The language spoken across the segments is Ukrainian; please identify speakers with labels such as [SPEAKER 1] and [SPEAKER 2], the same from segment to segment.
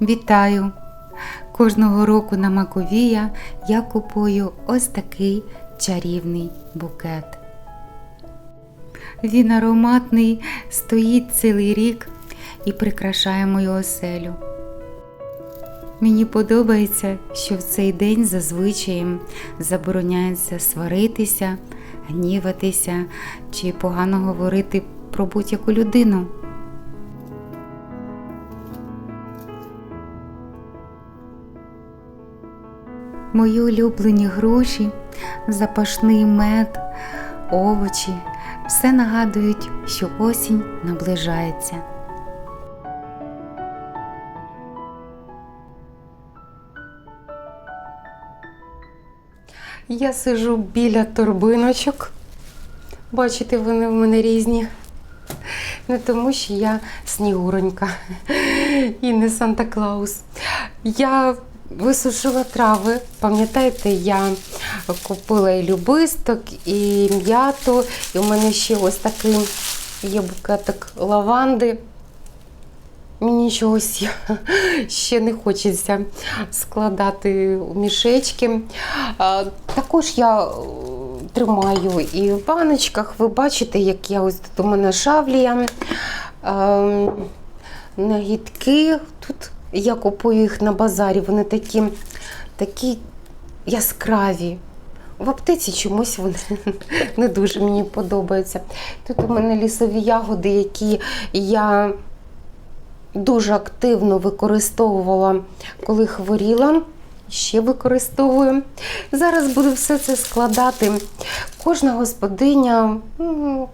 [SPEAKER 1] Вітаю! Кожного року на Маковія я купую ось такий чарівний букет. Він ароматний, стоїть цілий рік і прикрашає мою оселю. Мені подобається, що в цей день зазвичай забороняється сваритися, гніватися чи погано говорити про будь-яку людину. Мої улюблені гроші, запашний мед, овочі все нагадують, що осінь наближається.
[SPEAKER 2] Я сижу біля торбиночок. Бачите, вони в мене різні. Не тому, що я снігуронька і не Санта Клаус. Я висушила трави. Пам'ятаєте, я купила і любисток, і м'яту, і у мене ще ось такий є букетик лаванди. Мені чогось ще не хочеться складати у мішечки. Також я е, тримаю і в баночках. Ви бачите, як я ось тут у мене шавлія. Ем, Нагідки. Тут я купую їх на базарі. Вони такі, такі яскраві. В аптеці чомусь вони не дуже мені подобаються. Тут у мене лісові ягоди, які я дуже активно використовувала, коли хворіла. Ще використовую. Зараз буду все це складати. Кожна господиня м,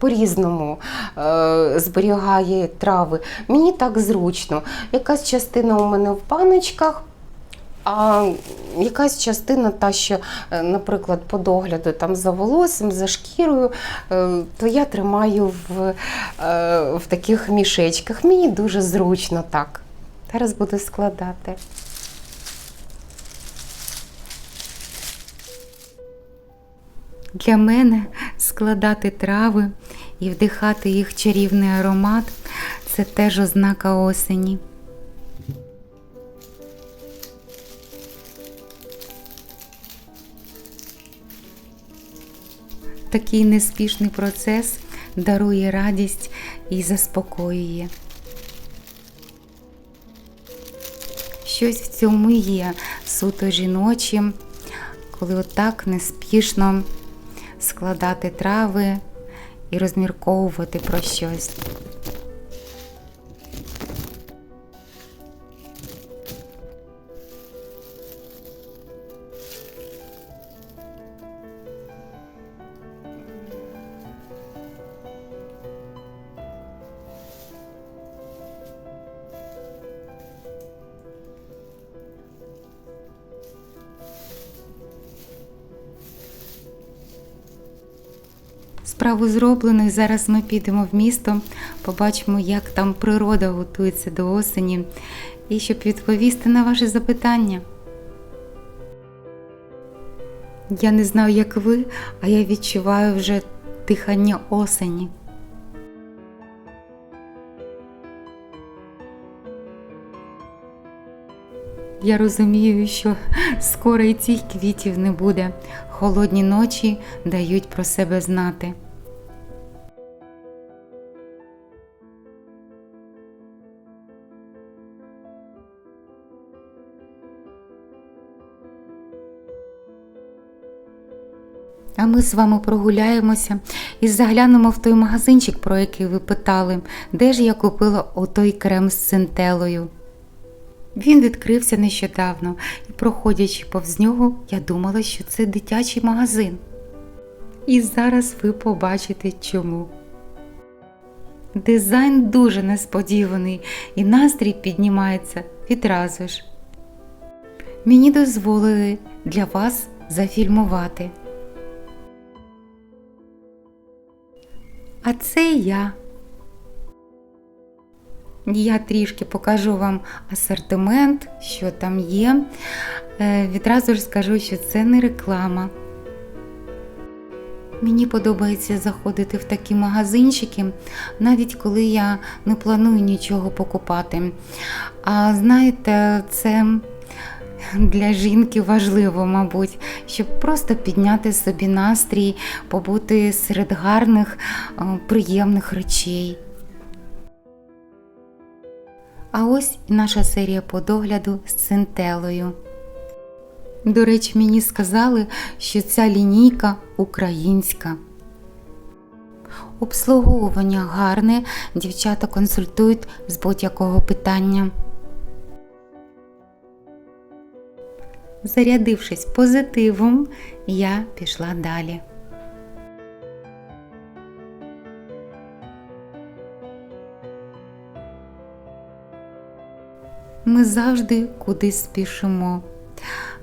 [SPEAKER 2] по-різному е, зберігає трави. Мені так зручно. Якась частина у мене в баночках, а якась частина, та, що, е, наприклад, по догляду там, за волоссям, за шкірою, е, то я тримаю в, е, в таких мішечках. Мені дуже зручно так. Зараз буду складати.
[SPEAKER 1] Для мене складати трави і вдихати їх чарівний аромат це теж ознака осені. Такий неспішний процес дарує радість і заспокоює. Щось в цьому є суто жіночим, коли отак неспішно складати трави і розмірковувати про щось. Справу зроблено, і зараз ми підемо в місто, побачимо, як там природа готується до осені, і щоб відповісти на ваші запитання. Я не знаю, як ви, а я відчуваю вже дихання осені. Я розумію, що скоро і цих квітів не буде. Холодні ночі дають про себе знати. А ми з вами прогуляємося і заглянемо в той магазинчик, про який ви питали, де ж я купила отой крем з центелою. Він відкрився нещодавно, і, проходячи повз нього, я думала, що це дитячий магазин. І зараз ви побачите чому. Дизайн дуже несподіваний, і настрій піднімається відразу ж. Мені дозволили для вас зафільмувати. А це я. Я трішки покажу вам асортимент, що там є. Е, Відразу ж скажу, що це не реклама. Мені подобається заходити в такі магазинчики, навіть коли я не планую нічого покупати. А знаєте, це для жінки важливо, мабуть, щоб просто підняти собі настрій, побути серед гарних, е, приємних речей. А ось наша серія по догляду з цинтелою. До речі, мені сказали, що ця лінійка українська. Обслуговування гарне, дівчата консультують з будь-якого питання. Зарядившись позитивом, я пішла далі. Ми завжди кудись спішимо.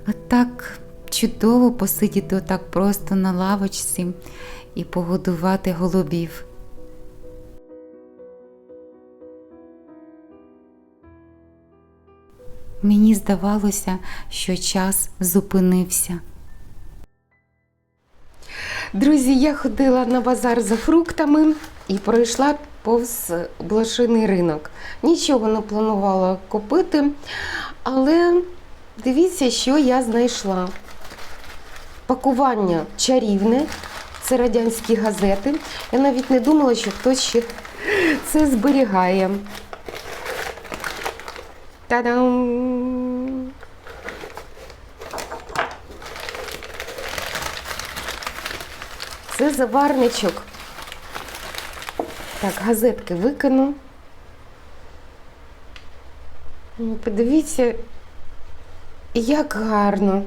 [SPEAKER 1] А так чудово посидіти отак просто на лавочці і погодувати голубів. Мені здавалося, що час зупинився.
[SPEAKER 2] Друзі, я ходила на базар за фруктами і пройшла повз блошиний ринок. Нічого не планувала купити, але дивіться, що я знайшла. Пакування чарівне, це радянські газети. Я навіть не думала, що хтось ще це зберігає. Та-дам! Це заварничок. Так, газетки викину. Ну, Подивіться, як гарно.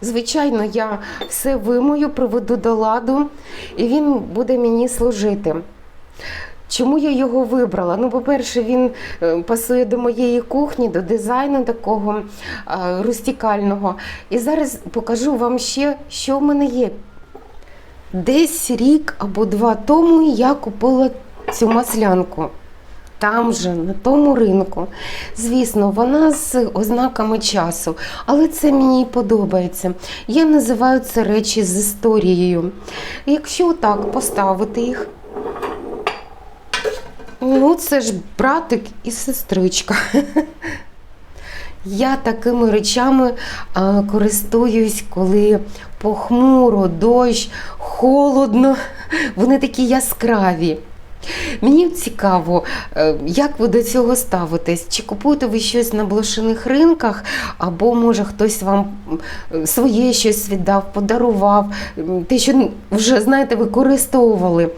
[SPEAKER 2] Звичайно, я все вимою, приведу до ладу, і він буде мені служити. Чому я його вибрала? Ну, по-перше, він е, пасує до моєї кухні, до дизайну такого е, рустікального. І зараз покажу вам ще, що в мене є. Десь рік або два тому я купила цю маслянку. Там же, на тому ринку. Звісно, вона з ознаками часу, але це мені подобається. Я називаю це речі з історією. Якщо так поставити їх, ну це ж братик і сестричка. Я такими речами а, користуюсь, коли похмуро, дощ, холодно, вони такі яскраві. Мені цікаво, е, як ви до цього ставитесь? Чи купуєте ви щось на блошиних ринках, або може хтось вам своє щось віддав, подарував, те, що вже знаєте, використовували.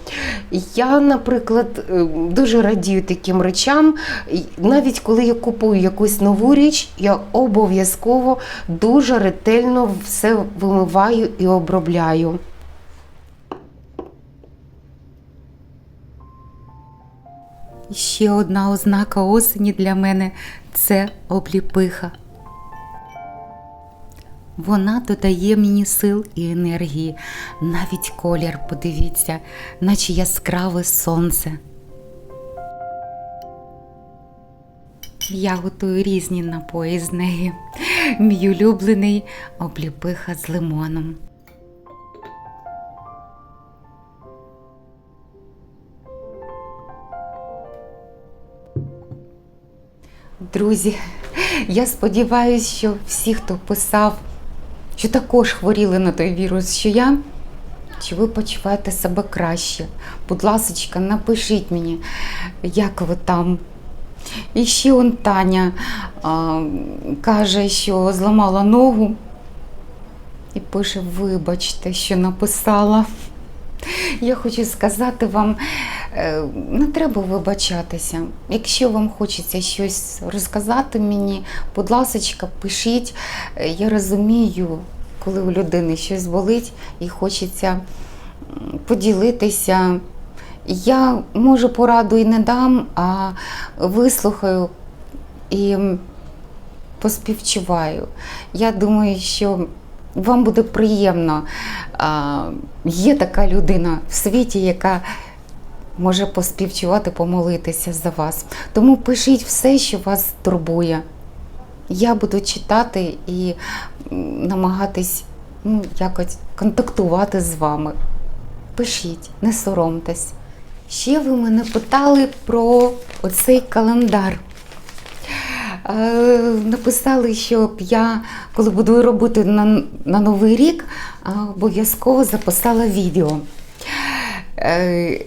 [SPEAKER 2] Я, наприклад, е, дуже радію таким речам. Навіть коли я купую якусь нову річ, я обов'язково дуже ретельно все вимиваю і обробляю.
[SPEAKER 1] І ще одна ознака осені для мене це обліпиха. Вона додає мені сил і енергії, навіть колір, подивіться, наче яскраве сонце. Я готую різні напої з неї. Мій улюблений обліпиха з лимоном.
[SPEAKER 2] Друзі, я сподіваюся, що всі, хто писав, що також хворіли на той вірус, що я, чи ви почуваєте себе краще. Будь ласочка, напишіть мені, як ви там. І ще он Таня а, каже, що зламала ногу і пише: вибачте, що написала. Я хочу сказати вам, не треба вибачатися. Якщо вам хочеться щось розказати мені, будь ласка, пишіть. Е, Я розумію, коли у людини щось болить і хочеться поділитися. Я може пораду і не дам, а вислухаю і поспівчуваю. Я думаю, що вам буде приємно. Є така людина в світі, яка може поспівчувати, помолитися за вас. Тому пишіть все, що вас турбує. Я буду читати і намагатись
[SPEAKER 1] ну, якось контактувати з вами. Пишіть, не соромтесь. Ще ви мене питали про оцей календар. Е, написали, щоб я, коли буду робити на, на Новий рік, е, обов'язково записала відео. Е,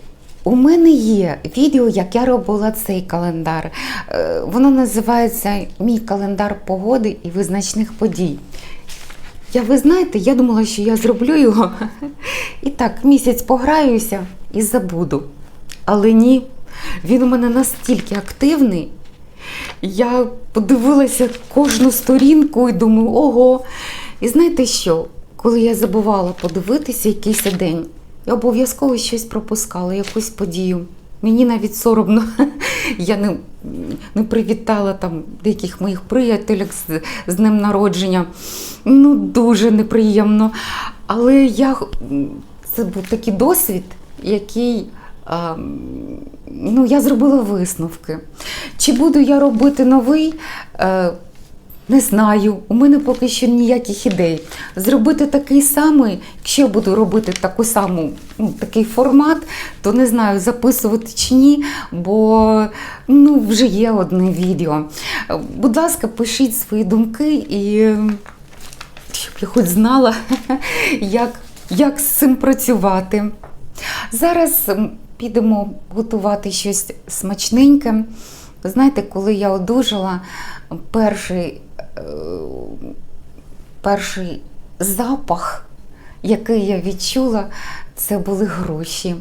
[SPEAKER 1] у мене є відео, як я робила цей календар. Е, Воно називається Мій календар погоди і визначних подій. Я, ви знаєте, я думала, що я зроблю його і так місяць пограюся і забуду. Але ні, він у мене настільки активний. Я подивилася кожну сторінку і думаю, ого. І знаєте що? Коли я забувала подивитися якийсь день, я обов'язково щось пропускала, якусь подію. Мені навіть соромно, я не, не привітала там деяких моїх приятелів з, з днем народження. Ну, дуже неприємно. Але я, це був такий досвід, який а, ну, я зробила висновки. Чи буду я робити новий? Е, не знаю, у мене поки що ніяких ідей. Зробити такий самий, якщо я буду робити таку саму, ну, такий формат, то не знаю, записувати чи ні, бо ну, вже є одне відео. Будь ласка, пишіть свої думки і щоб я хоч знала, як, як з цим працювати. Зараз підемо готувати щось смачненьке. Знаєте, коли я одужала, перший, перший запах, який я відчула, це були гроші.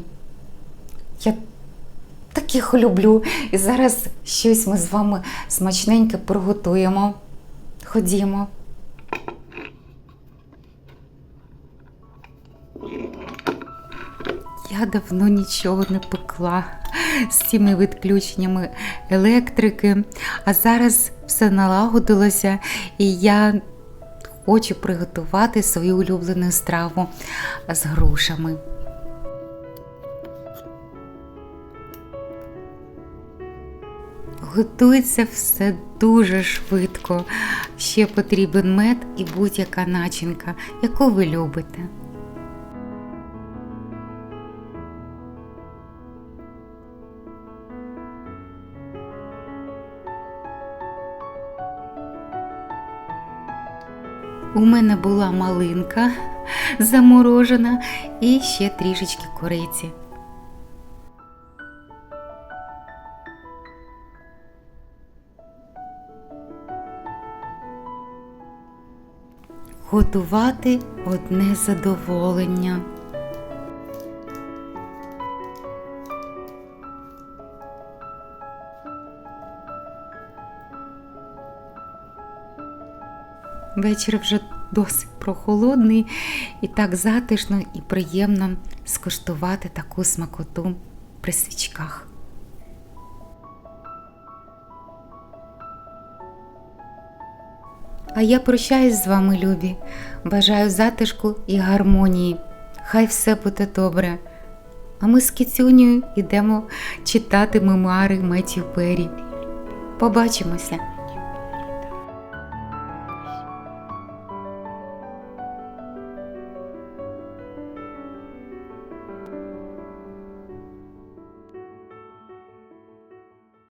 [SPEAKER 1] Я так їх люблю. І зараз щось ми з вами смачненьке приготуємо. Ходімо. Я давно нічого не пекла з цими відключеннями електрики, а зараз все налагодилося, і я хочу приготувати свою улюблену страву з грушами. Готується все дуже швидко. Ще потрібен мед і будь-яка начинка, яку ви любите. У мене була малинка заморожена і ще трішечки кориці. Готувати одне задоволення. Вечір вже досить прохолодний і так затишно і приємно скуштувати таку смакоту при свічках. А я прощаюсь з вами, любі. Бажаю затишку і гармонії. Хай все буде добре. А ми з Кіцюнею йдемо читати мемуари Меттю Перрі. Побачимося!